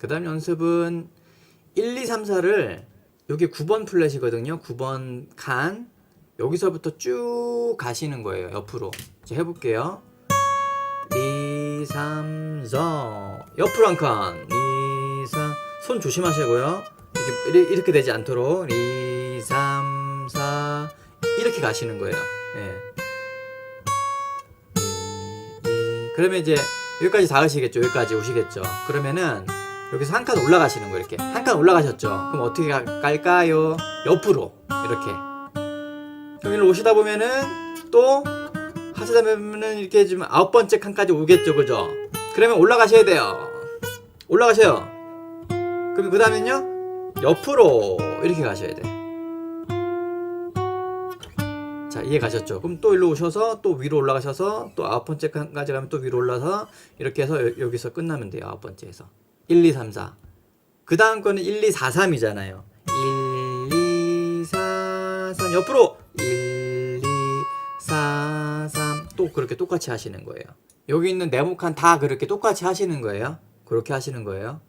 그 다음 연습은 1, 2, 3, 4를 여기 9번 플랫이거든요. 9번 칸. 여기서부터 쭉 가시는 거예요. 옆으로. 이제 해볼게요. 2, 3, 4. 옆으로 한 칸. 2, 3. 손 조심하시고요. 이렇게, 이렇게- 되지 않도록. 2, 3, 4. 이렇게 가시는 거예요. 예. 그러면 이제 여기까지 닿으시겠죠. 여기까지 오시겠죠. 그러면은 여기서 한 칸 올라가시는 거예요. 이렇게 한 칸 올라가셨죠. 그럼 어떻게 가- 갈까요? 옆으로 이렇게. 일로 오시다 보면은 또 하시다 보면은 이렇게 좀 아홉 번째 칸까지 오겠죠, 그죠? 그러면 올라가셔야 돼요. 올라가셔요. 그럼 그 다음엔요 옆으로 이렇게 가셔야 돼. 자 이해 가셨죠? 그럼 또 일로 오셔서 또 위로 올라가셔서 또 아홉 번째 칸까지 가면 또 위로 올라서 이렇게 해서 여- 여기서 끝나면 돼요. 아홉 번째에서 1, 2, 3, 4. 그 다음 거는 1, 2, 4, 3이잖아요. 1, 2, 4, 3 옆으로 1, 2, 4, 3 또 그렇게 똑같이 하시는 거예요. 여기 있는 네모칸 다 그렇게 똑같이 하시는 거예요. 그렇게 하시는 거예요.